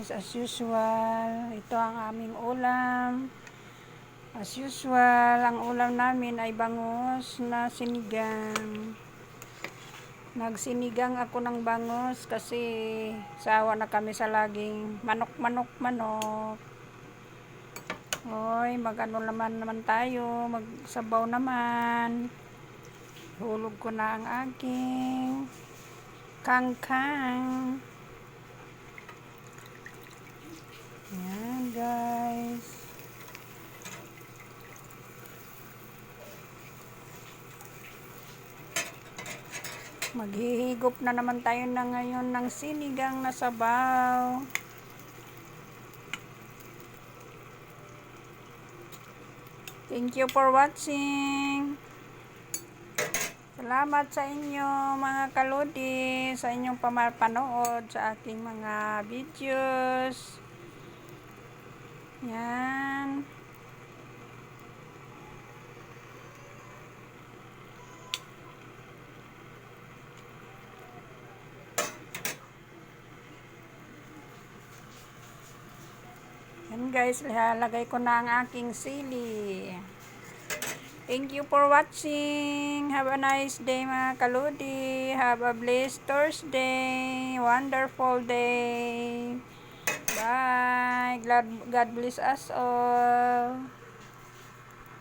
guys, as usual, ito ang aming ulam. As usual, ang ulam namin ay bangus na sinigang. Nagsinigang ako ng bangus kasi sawa na kami sa laging manok, manok, manok. Hoy, magano naman naman tayo, magsabaw naman. Hulog ko na ang aking kangkang. Yan guys. Maghihigop na naman tayo na ngayon ng sinigang na sabaw. Thank you for watching. Salamat sa inyo mga kalodi sa inyong pamapanood sa aking mga videos. Yan. Yan guys, lalagay ko na ang aking sili. Thank you for watching. Have a nice day mga kaludi. Have a blessed Thursday. Wonderful day. Bye. God, God bless us all.